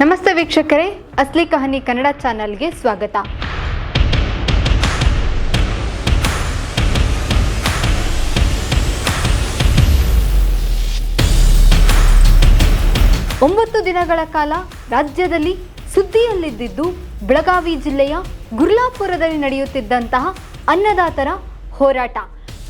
ನಮಸ್ತೆ ವೀಕ್ಷಕರೇ, ಅಸ್ಲಿ ಕಹನಿ ಕನ್ನಡ ಚಾನಲ್ಗೆ ಸ್ವಾಗತ. ಒಂಬತ್ತು ದಿನಗಳ ಕಾಲ ರಾಜ್ಯದಲ್ಲಿ ಸುದ್ದಿಯಲ್ಲಿದ್ದಿದ್ದು, ಬೆಳಗಾವಿ ಜಿಲ್ಲೆಯ ಗುರ್ಲಾಪುರದಲ್ಲಿ ನಡೆಯುತ್ತಿದ್ದಂತಹ ಅನ್ನದಾತರ ಹೋರಾಟ.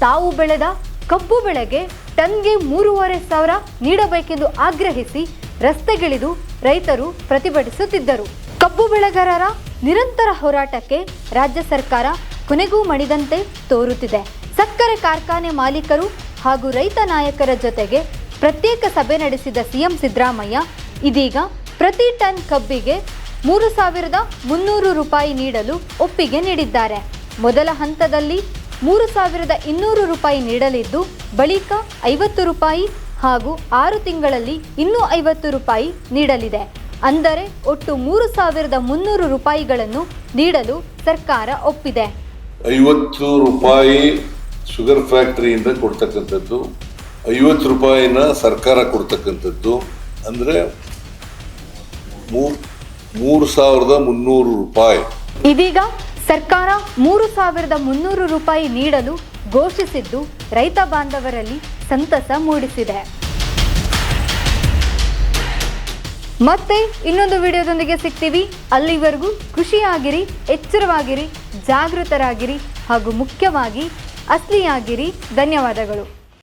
ತಾವು ಬೆಳೆದ ಕಬ್ಬು ಬೆಳೆಗೆ ಟನ್ಗೆ ಮೂರುವರೆ ಸಾವಿರ ನೀಡಬೇಕೆಂದು ಆಗ್ರಹಿಸಿ ರಸ್ತೆಗಿಳಿದು ರೈತರು ಪ್ರತಿಭಟಿಸುತ್ತಿದ್ದರು. ಕಬ್ಬು ಬೆಳೆಗಾರರ ನಿರಂತರ ಹೋರಾಟಕ್ಕೆ ರಾಜ್ಯ ಸರ್ಕಾರ ಕೊನೆಗೂ ಮಣಿದಂತೆ ತೋರುತ್ತಿದೆ. ಸಕ್ಕರೆ ಕಾರ್ಖಾನೆ ಮಾಲೀಕರು ಹಾಗೂ ರೈತ ನಾಯಕರ ಜೊತೆಗೆ ಪ್ರತ್ಯೇಕ ಸಭೆ ನಡೆಸಿದ ಸಿಎಂ ಸಿದ್ದರಾಮಯ್ಯ, ಇದೀಗ ಪ್ರತಿ ಟನ್ ಕಬ್ಬಿಗೆ ಮೂರು ಸಾವಿರದ ಮುನ್ನೂರು ರೂಪಾಯಿ ನೀಡಲು ಒಪ್ಪಿಗೆ ನೀಡಿದ್ದಾರೆ. ಮೊದಲ ಹಂತದಲ್ಲಿ ಮೂರು ಸಾವಿರದ ಇನ್ನೂರು ರೂಪಾಯಿ ನೀಡಲಿದ್ದು, ಬಳಿಕ ಐವತ್ತು ರೂಪಾಯಿ ಹಾಗೂ ಆರು ತಿಂಗಳಲ್ಲಿ ಇನ್ನೂ ಐವತ್ತು ರೂಪಾಯಿ ನೀಡಲಿದೆ. ಅಂದರೆ ಒಟ್ಟು ಮೂರು ಸಾವಿರದ ಮುನ್ನೂರು ರೂಪಾಯಿಗಳನ್ನು ನೀಡಲು ಸರ್ಕಾರ ಒಪ್ಪಿದೆ. ಐವತ್ತು ರೂಪಾಯಿ ಶುಗರ್ ಫ್ಯಾಕ್ಟರಿಯಿಂದ ಕೊಡ್ತಕ್ಕಂಥದ್ದು ಐವತ್ತು ರೂಪಾಯಿನ ಸರ್ಕಾರ ಕೊಡ್ತಕ್ಕಂಥದ್ದು ಅಂದರೆ ಮೂರು ಸಾವಿರದ ಮುನ್ನೂರು ರೂಪಾಯಿ. ಇದೀಗ ಸರ್ಕಾರ ಮೂರು ಸಾವಿರದ ಮುನ್ನೂರು ರೂಪಾಯಿ ನೀಡಲು ಘೋಷಿಸಿದ್ದು ರೈತ ಬಾಂಧವರಲ್ಲಿ ಸಂತಸ ಮೂಡಿಸಿದೆ. ಮತ್ತೆ ಇನ್ನೊಂದು ವಿಡಿಯೋದೊಂದಿಗೆ ಸಿಗ್ತೀವಿ. ಅಲ್ಲಿವರೆಗೂ ಖುಷಿಯಾಗಿರಿ ಎಚ್ಚರವಾಗಿರಿ, ಜಾಗೃತರಾಗಿರಿ ಹಾಗೂ ಮುಖ್ಯವಾಗಿ ಅಸ್ಲಿಯಾಗಿರಿ. ಧನ್ಯವಾದಗಳು.